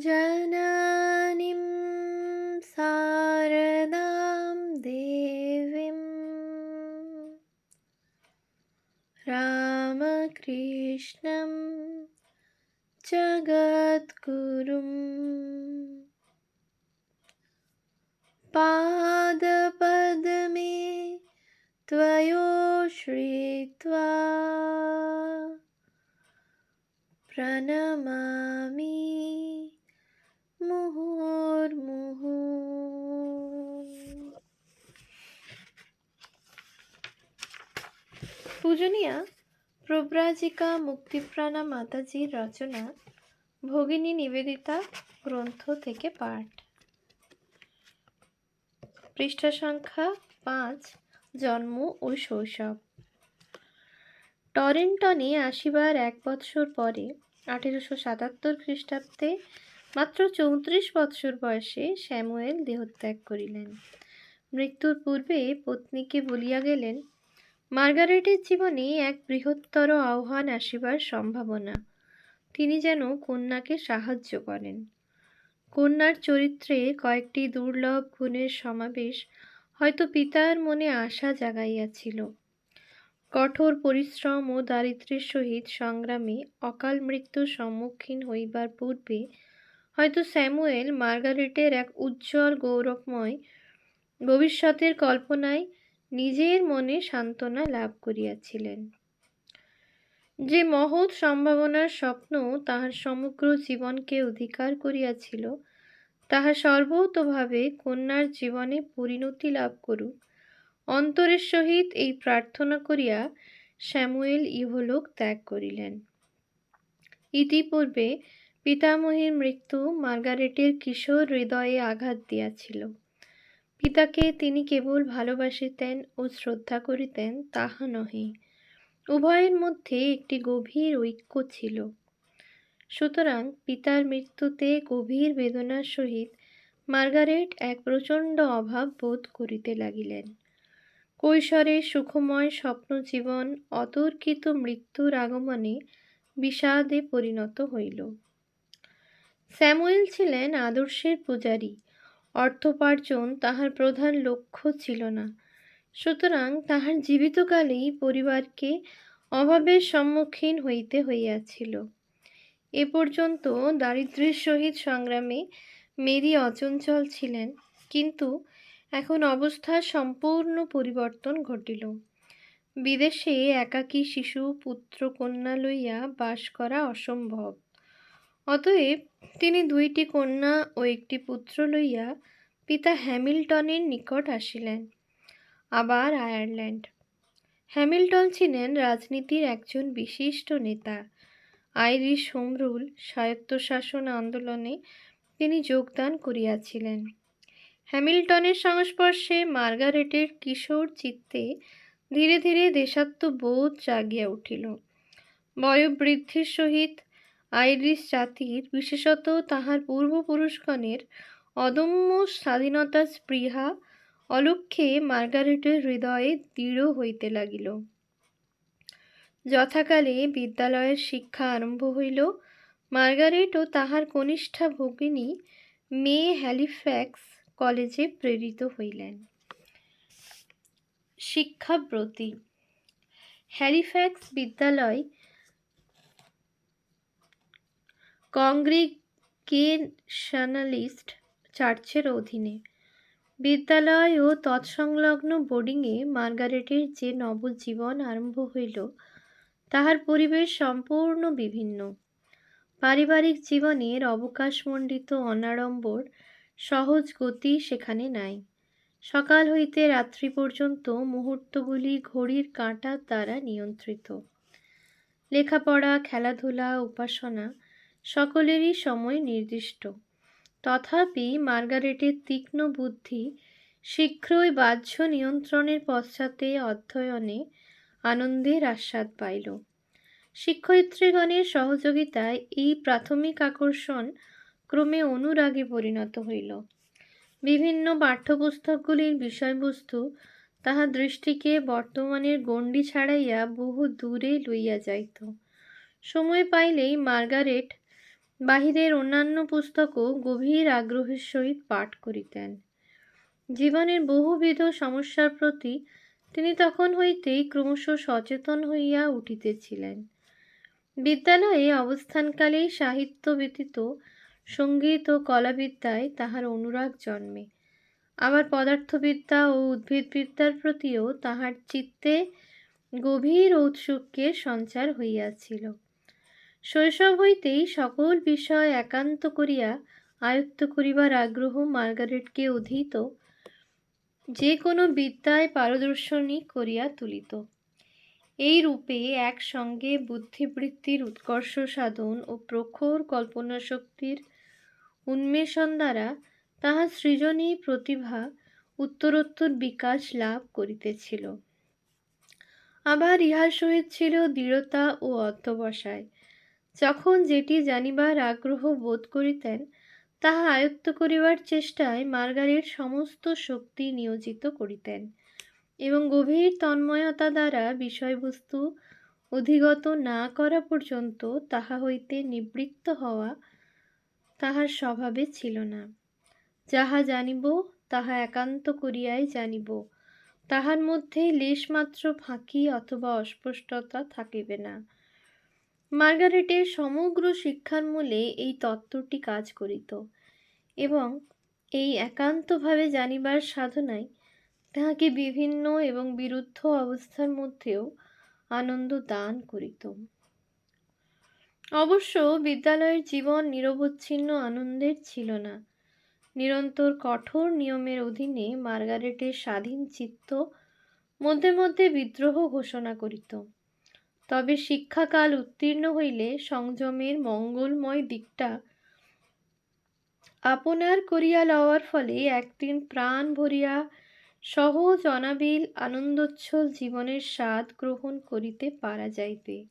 जनानिं शारदां देवीं। रामकृष्णं जगद्गुरुं। पादपद्मे त्वयो श्रीत्वा प्रणमा পূজনীয়া, প্রব্রাজিকা মুক্তিপ্রাণা মাতাজির রচনা, ভগিনী নিবেদিতা গ্রন্থ থেকে পাঠ। পৃষ্ঠা সংখ্যা পাঁচ, জন্ম ও শৈশব। টরেন্টনে আসিবার এক বৎসর পরে, আঠেরোশো সাতাত্তর খ্রিস্টাব্দে মাত্র চৌত্রিশ বৎসর বয়সে স্যামুয়েল দেহত্যাগ করিলেন। মৃত্যুর পূর্বে পত্নীকে বলিয়া গেলেন মার্গারেটের জীবনে এক বৃহত্তর আহ্বান আসিবার সম্ভাবনা। তিনি যেন কন্যাকে সাহায্য করেন। কন্যার চরিত্রে কয়েকটি দুর্লভ গুণের সমাবেশ হয়তো পিতার মনে আশা জাগাইয়াছিল। কঠোর পরিশ্রম ও দারিদ্র্যের সহিত সংগ্রামে অকাল মৃত্যুর সম্মুখীন হইবার পূর্বে হয়তো স্যামুয়েল মার্গারেটের এক উজ্জ্বল গৌরবময় ভবিষ্যতের কল্পনায় নিজের মনে সান্ত্বনা লাভ করিয়াছিলেন। যে মহৎ সম্ভাবনার স্বপ্ন তাহার সমগ্র জীবনকে অধিকার করিয়াছিল, তাহা সর্বতভাবে কন্যার জীবনে পরিণতি লাভ করুক। অন্তরের সহিত এই প্রার্থনা করিয়া শ্যামুয়েল ইহলোক ত্যাগ করিলেন। ইতিপূর্বে পিতামহীর মৃত্যু মার্গারেটের কিশোর হৃদয়ে আঘাত দিয়াছিল। পিতাকে তিনি কেবল ভালোবাসিতেন ও শ্রদ্ধা করিতেন, তাহা নহে। উভয়ের মধ্যে একটি গভীর ঐক্য ছিল। সুতরাং পিতার মৃত্যুতে গভীর বেদনার সহিত মার্গারেট এক প্রচণ্ড অভাব বোধ করিতে লাগিলেন। কৈশোরের সুখময় স্বপ্ন জীবন অতর্কিত মৃত্যুর আগমনে বিষাদে পরিণত হইল। স্যামুয়েল ছিলেন আদর্শের পূজারী। অর্থোপার্জন তাহার প্রধান লক্ষ্য ছিল না। সুতরাং তাহার জীবিতকালেই পরিবারকে অভাবের সম্মুখীন হইতে হইয়াছিল। এ পর্যন্ত দারিদ্র্যের সহিত সংগ্রামে মেরি অচঞ্চল ছিলেন, কিন্তু এখন অবস্থার সম্পূর্ণ পরিবর্তন ঘটিল। বিদেশে একাকী শিশু পুত্র কন্যা লইয়া বাস করা অসম্ভব। অতএব তিনি দুইটি কন্যা ও একটি পুত্র লইয়া পিতা হ্যামিল্টনের নিকট আসিলেন, আবার আয়ারল্যান্ড। হ্যামিল্টন ছিলেন রাজনীতির একজন বিশিষ্ট নেতা। আইরিশ হোম রুল স্বায়ত্তশাসন আন্দোলনে তিনি যোগদান করিয়াছিলেন। হ্যামিল্টনের সংস্পর্শে মার্গারেটের কিশোর চিত্তে ধীরে ধীরে দেশাত্মবোধ জাগিয়া উঠিল। বয়োবৃদ্ধির সহিত আইরিশ জাতির, বিশেষত তাহার পূর্বপুরুষগণের অদম্য স্বাধীনতা স্পৃহা অলক্ষ্যে মার্গারেটের হৃদয়ে দৃঢ় হইতে লাগিল। যথাকালে বিদ্যালয়ের শিক্ষা আরম্ভ হইল। মার্গারেট ও তাহার কনিষ্ঠা ভগিনী মে হ্যালিফ্যাক্স কলেজে প্রেরিত হইলেন। শিক্ষাব্রতী। হ্যালিফ্যাক্স বিদ্যালয় কংগ্রিগেশনালিস্ট চার্চের অধীনে। বিদ্যালয় ও তৎসংলগ্ন বোর্ডিংয়ে মার্গারেটের যে নবজীবন আরম্ভ হইল, তাহার পরিবেশ সম্পূর্ণ বিভিন্ন। পারিবারিক জীবনের অবকাশমণ্ডিত অনাড়ম্বর সহজ গতি সেখানে নাই। সকাল হইতে রাত্রি পর্যন্ত মুহূর্তগুলি ঘড়ির কাঁটার দ্বারা নিয়ন্ত্রিত। লেখাপড়া, খেলাধুলা, উপাসনা সকলেরই সময় নির্দিষ্ট। তথাপি মার্গারেটের তীক্ষ্ণ বুদ্ধি শীঘ্রই বাহ্য নিয়ন্ত্রণের পশ্চাতে অধ্যয়নে আনন্দের আস্বাদ পাইল। শিক্ষয়িত্রীগণের সহযোগিতায় এই প্রাথমিক আকর্ষণ ক্রমে অনুরাগে পরিণত হইল। বিভিন্ন পাঠ্যপুস্তকগুলির বিষয়বস্তু তাহার দৃষ্টিকে বর্তমানের গণ্ডি ছাড়াইয়া বহু দূরে লইয়া যাইত। সময় পাইলেই মার্গারেট বাহিরের অন্যান্য পুস্তকও গভীর আগ্রহের সহিত পাঠ করিতেন। জীবনের বহুবিধ সমস্যার প্রতি তিনি তখন হইতেই ক্রমশ সচেতন হইয়া উঠিতেছিলেন। বিদ্যালয়ে অবস্থানকালেই সাহিত্য ব্যতীত সংগীত ও কলাবিদ্যায় তাহার অনুরাগ জন্মে। আবার পদার্থবিদ্যা ও উদ্ভিদবিদ্যার প্রতিও তাহার চিত্তে গভীর ঔৎসুক্যের সঞ্চার হইয়াছিল। শৈশব হইতেই সকল বিষয় একান্ত করিয়া আয়ত্ত করিবার আগ্রহ মার্গারেটকে অধীত যে কোনো বিদ্যায় পারদর্শনী করিয়া তুলিত। এই রূপে একসঙ্গে বুদ্ধিবৃত্তির উৎকর্ষ সাধন ও প্রখর কল্পনা শক্তির উন্মেষণ দ্বারা তাহার সৃজনী প্রতিভা উত্তরোত্তর বিকাশ লাভ করিতেছিল। আবার ইহার সহিত ছিল দৃঢ়তা ও অধ্যবসায়। যখন যেটি জানিবার আগ্রহ বোধ করিতেন, তাহা আয়ত্ত করিবার চেষ্টায় মার্গারেট সমস্ত শক্তি নিয়োজিত করিতেন এবং গভীর তন্ময়তা দ্বারা বিষয়বস্তু অধিগত না করা পর্যন্ত তাহা হইতে নিবৃত্ত হওয়া তাহার স্বভাবে ছিল না। যাহা জানিব, তাহা একান্ত করিয়াই জানিব। তাহার মধ্যে লেশমাত্র ফাঁকি অথবা অস্পষ্টতা থাকিবে না। মার্গারেটের সমগ্র শিক্ষার মূলে এই তত্ত্বটি কাজ করিত এবং এই একান্তভাবে জানিবার সাধনায় তাহাকে বিভিন্ন এবং বিরুদ্ধ অবস্থার মধ্যেও আনন্দ দান করিত। অবশ্য বিদ্যালয়ের জীবন নিরবচ্ছিন্ন আনন্দের ছিল না। নিরন্তর কঠোর নিয়মের অধীনে মার্গারেটের স্বাধীন চিত্ত মধ্যে মধ্যে বিদ্রোহ ঘোষণা করিত। তবে শিক্ষাকাল উত্তীর্ণ হইলে সংযমের মঙ্গলময় দিকটা আপনার করিয়া লওয়ার ফলে একদিন প্রাণ ভরিয়া সহজ অনাবিল আনন্দোচ্ছল জীবনের স্বাদ গ্রহণ করিতে পারা যাইবে।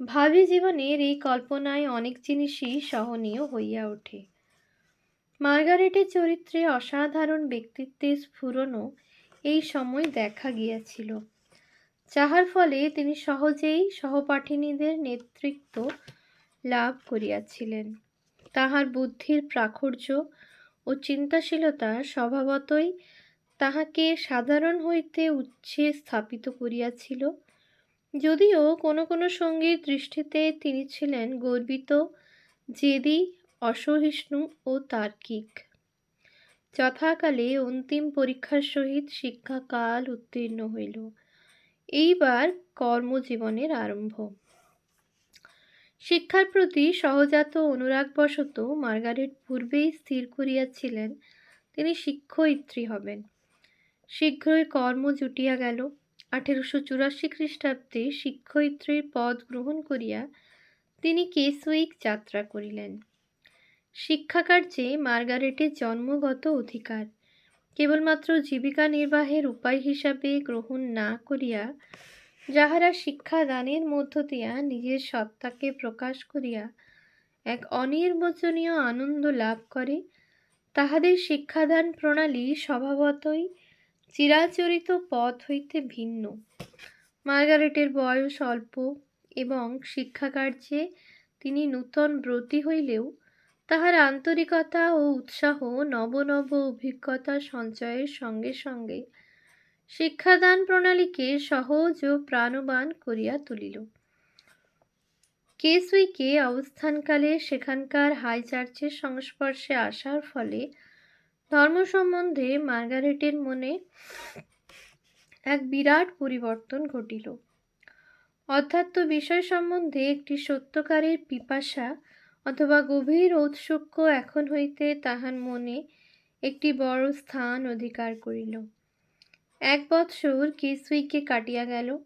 ভাবি জীবনের এই কল্পনায় অনেক জিনিসই সহনীয় হইয়া ওঠে। মার্গারেটের চরিত্রে অসাধারণ ব্যক্তিত্বের স্ফুরণও এই সময় দেখা গিয়াছিল। যাহার ফলে তিনি সহজেই সহপাঠিনীদের নেতৃত্ব লাভ করিয়াছিলেন। তাহার বুদ্ধির প্রাচুর্য ও চিন্তাশীলতা স্বভাবতই তাহাকে সাধারণ হইতে উচ্ছে স্থাপিত করিয়াছিল। যদিও কোনো কোনো সঙ্গীর দৃষ্টিতে তিনি ছিলেন গর্বিত, জেদি, অসহিষ্ণু ও তার্কিক। যথাকালে অন্তিম পরীক্ষার সহিত শিক্ষাকাল উত্তীর্ণ হইল। এইবার কর্মজীবনের আরম্ভ। শিক্ষার প্রতি সহজাত অনুরাগবশত মার্গারেট পূর্বেই স্থির করিয়াছিলেন, তিনি শিক্ষয়িত্রী হবেন। শীঘ্রই কর্ম জুটিয়া গেল। আঠেরোশো চুরাশি খ্রিস্টাব্দে শিক্ষয়িত্রীর পদ গ্রহণ করিয়া তিনি কেসউইক যাত্রা করিলেন। শিক্ষাকার্যে মার্গারেটের জন্মগত অধিকার কেবলমাত্র জীবিকা নির্বাহের উপায় হিসাবে গ্রহণ না করিয়া যাহারা শিক্ষাদানের মধ্য দিয়া নিজের সত্তাকে প্রকাশ করিয়া এক অনির্বচনীয় আনন্দ লাভ করে, তাহাদের শিক্ষাদান প্রণালী স্বভাবতই চিরাচরিত পথ হইতে ভিন্ন। মার্গারেটের বয়স অল্প এবং শিক্ষাকার্যে তিনি নূতন ব্রতী হইলেও তাহার আন্তরিকতা ও উৎসাহ নব নব অভিজ্ঞতা সঞ্চয়ের সঙ্গে সঙ্গে শিক্ষাদান প্রণালীকে সহজ ও প্রাণবান করিয়া তুলিল। কেসুইকে অবস্থানকালে সেখানকার হাই চার্চের সংস্পর্শে আসার ফলে ধর্ম সম্বন্ধে মার্গারেটের মনে এক বিরাট পরিবর্তন ঘটিল। অধ্যাত্ম বিষয় সম্বন্ধে একটি সত্যকারের পিপাসা অথবা গভীর ঔৎসুক্য এখন হইতে তাহার মনে একটি বড় স্থান অধিকার করিল। এক বৎসর কিসউইকে কাটিয়া গেল।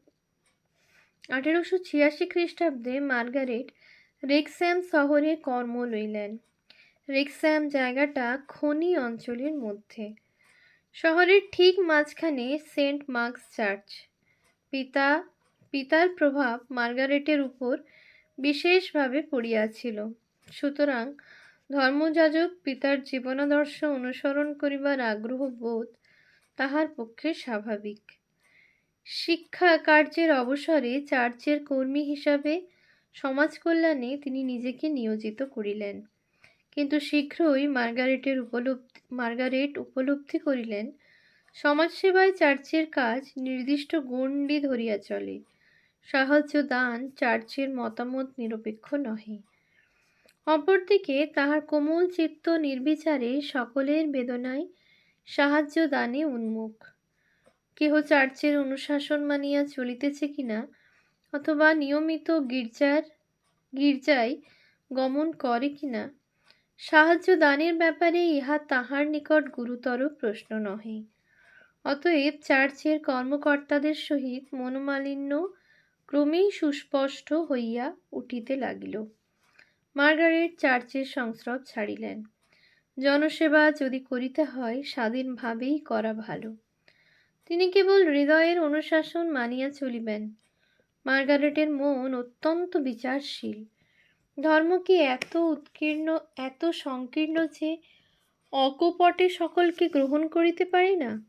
আঠেরোশো ছিয়াশি খ্রিস্টাব্দে মার্গারেট রেক্স্যাম শহরে কর্ম লইলেন। রেক্স্যাম জায়গাটা খনি অঞ্চলের মধ্যে। শহরের ঠিক মাঝখানে সেন্ট মার্কস চার্চ। পিতা, পিতার প্রভাব মার্গারেটের উপর বিশেষভাবে পড়িয়াছিল। সুতরাং ধর্মযাজক পিতার জীবনাদর্শ অনুসরণ করিবার আগ্রহ বোধ তাহার পক্ষে স্বাভাবিক। শিক্ষা কার্যের অবসরে চার্চের কর্মী হিসাবে সমাজ কল্যাণে তিনি নিজেকে নিয়োজিত করিলেন। কিন্তু শীঘ্রই মার্গারেটের উপলব্ধি, মার্গারেট উপলব্ধি করিলেন, সমাজসেবায় চার্চের কাজ নির্দিষ্ট গণ্ডি ধরিয়া চলে। সাহায্য দান চার্চের মতামত নিরপেক্ষ নহে। অপরদিকে তাহার কোমল চিত্ত নির্বিচারে সকলের বেদনায় সাহায্য দানে উন্মুখ। কেহ চার্চের অনুশাসন মানিয়া চলিতেছে কিনা, অথবা নিয়মিত গির্জার, গির্জায় গমন করে কিনা, সাহায্য দানের ব্যাপারে ইহা তাহার নিকট গুরুতর প্রশ্ন নহে। অতএব চার্চের কর্মকর্তাদের সহিত মনোমালিন্য ক্রমেই সুস্পষ্ট হইয়া উঠিতে লাগিল। মার্গারেট চার্চের সংস্রব ছাড়িলেন। জনসেবা যদি করিতে হয়, স্বাধীনভাবেই করা ভালো। তিনি কেবল হৃদয়ের অনুশাসন মানিয়া চলিবেন। মার্গারেটের মন অত্যন্ত বিচারশীল। ধর্ম কি এত উৎকীর্ণ, এত সংকীর্ণ যে অকপটে সকলকে গ্রহণ করিতে পারে না?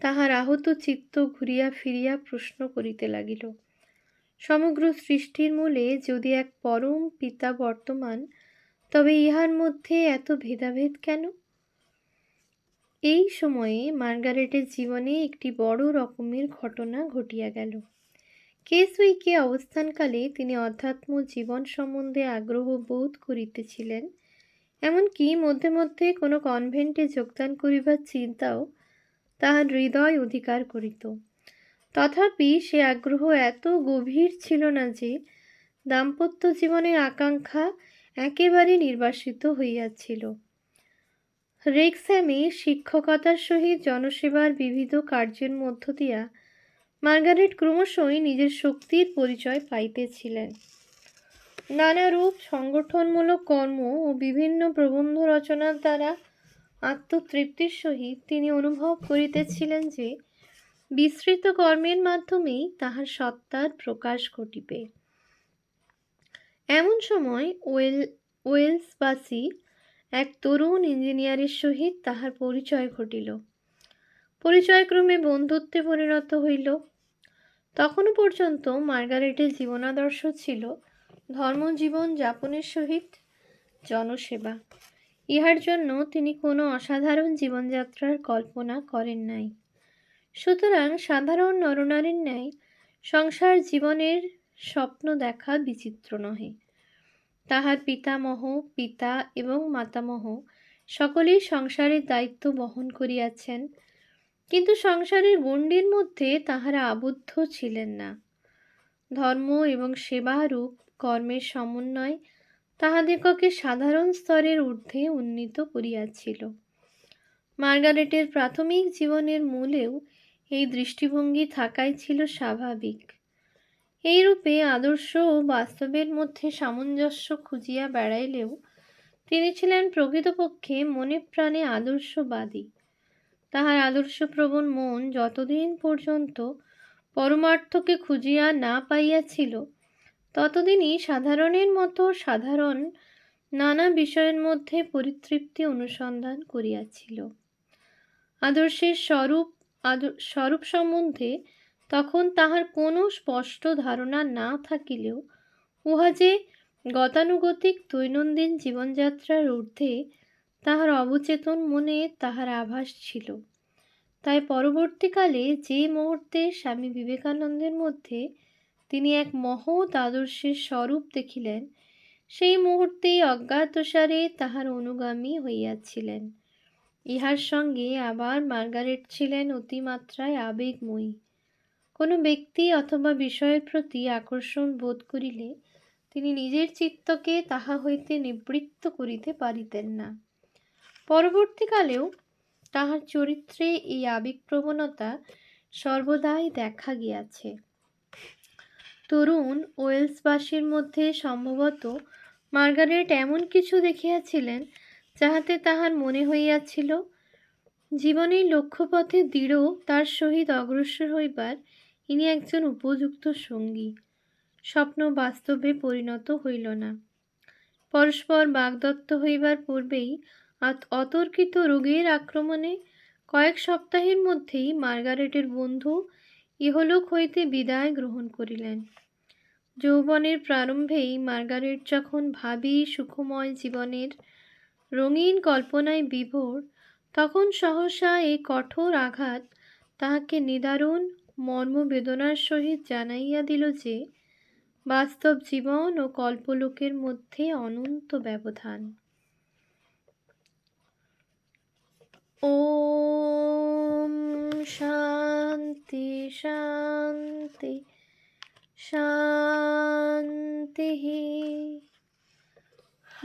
তাহার আহত চিত্ত ঘুরিয়া ফিরিয়া প্রশ্ন করিতে লাগিল। সমগ্র সৃষ্টির মূলে যদি এক পরম পিতা বর্তমান, তবে ইহার মধ্যে এত ভেদাভেদ কেন? এই সময়ে মার্গারেটের জীবনে একটি বড় রকমের ঘটনা ঘটিয়া গেল। কেস উইকে অবস্থানকালে তিনি অধ্যাত্ম জীবন সম্বন্ধে আগ্রহ বোধ করিতেছিলেন, এমনকি মধ্যে মধ্যে কোনো কনভেন্টে যোগদান করিবার চিন্তাও তাহার হৃদয় অধিকার করিত। তথাপি সে আগ্রহ এত গভীর ছিল না যে দাম্পত্য জীবনের আকাঙ্ক্ষা একেবারে নির্বাসিত হইয়াছিল। রেক্স্যামে শিক্ষকতার সহিত জনসেবার বিবিধ কার্যের মধ্য দিয়া মার্গারেট ক্রমশই নিজের শক্তির পরিচয় পাইতেছিলেন। নানারূপ সংগঠনমূলক কর্ম ও বিভিন্ন প্রবন্ধ রচনার দ্বারা আত্মতৃপ্তির সহিত তিনি অনুভব করিতেছিলেন যে বিস্তৃত কর্মের মাধ্যমেই তাহার সত্তার প্রকাশ ঘটিবে। এমন সময় ওয়েল, ওয়েলসবাসী এক তরুণ ইঞ্জিনিয়ারের সহিত তাহার পরিচয় ঘটিল। পরিচয়ক্রমে বন্ধুত্বে পরিণত হইল। তখনও পর্যন্ত মার্গারেটের জীবনাদর্শ ছিল ধর্মজীবন যাপনের সহিত জনসেবা। ইহার জন্য তিনি কোনো অসাধারণ জীবনযাত্রার কল্পনা করেন নাই। সুতরাং সাধারণ নরনারীর ন্যায় সংসার জীবনের স্বপ্ন দেখা বিচিত্র নহে। তাহার পিতামহ, পিতা এবং মাতামহ সকলেই সংসারের দায়িত্ব বহন করিয়াছেন, কিন্তু সংসারের গণ্ডির মধ্যে তাহারা আবদ্ধ ছিলেন না। ধর্ম এবং সেবারূপ কর্মের সমন্বয় তাহাদিগকে সাধারণ স্তরের ঊর্ধ্বে উন্নীত করিয়াছিল। মার্গারেটের প্রাথমিক জীবনের মূলেও এই দৃষ্টিভঙ্গি থাকাই ছিল স্বাভাবিক। এইরূপে আদর্শ ও বাস্তবের মধ্যে সামঞ্জস্য খুঁজিয়া বেড়াইলেও তিনি ছিলেন প্রকৃতপক্ষে মনে প্রাণে আদর্শবাদী। তাহার আদর্শপ্রবণ মন যতদিন পর্যন্ত পরমার্থকে খুঁজিয়া না পাইয়াছিল, ততদিনই সাধারণের মতো সাধারণ নানা বিষয়ের মধ্যে পরিতৃপ্তি অনুসন্ধান করিয়াছিল। আদর্শের স্বরূপ স্বরূপ সম্বন্ধে তখন তাহার কোনো স্পষ্ট ধারণা না থাকিলেও উহা যে গতানুগতিক দৈনন্দিন জীবনযাত্রার ঊর্ধ্বে তাহার অবচেতন মনে তাহার আভাস ছিল। তাই পরবর্তীকালে যে মুহূর্তে স্বামী বিবেকানন্দের মধ্যে তিনি এক মহৎ আদর্শের স্বরূপ দেখিলেন, সেই মুহূর্তেই অজ্ঞাতসারে তাহার অনুগামী হইয়াছিলেন। ইহার সঙ্গে আবার মার্গারেট ছিলেন অতিমাত্রায় আবেগময়ী। কোনো ব্যক্তি অথবা বিষয়ের প্রতি আকর্ষণ বোধ করিলে তিনি নিজের চিত্তকে তাহা হইতে নিবৃত্ত করিতে পারিতেন না। পরবর্তীকালেও তাহার চরিত্রে এই আবেগপ্রবণতা সর্বদাই দেখা গিয়াছে। তরুণ ওয়েলসবাসীর মধ্যে সম্ভবত মার্গারেট এমন কিছু দেখিয়াছিলেন যাহাতে তাহার মনে হইয়াছিল, জীবনের লক্ষ্যপথে দৃঢ় তার সহিত অগ্রসর হইবার ইনি একজন উপযুক্ত সঙ্গী। স্বপ্ন বাস্তবে পরিণত হইল না। পরস্পর বাগদত্ত হইবার পূর্বেই অতর্কিত রোগের আক্রমণে কয়েক সপ্তাহের মধ্যেই মার্গারেটের বন্ধু ইহলোক হইতে বিদায় গ্রহণ করিলেন। যৌবনের প্রারম্ভেই মার্গারেট যখন ভাবি সুখময় জীবনের রঙিন কল্পনায় বিভোর, তখন সহসা এই কঠোর আঘাত তাহাকে নিদারুণ মর্মবেদনার সহিত জানাইয়া দিল যে, বাস্তব জীবন ও কল্পলোকের মধ্যে অনন্ত ব্যবধান। ওম শান্তি শান্তি শান্তি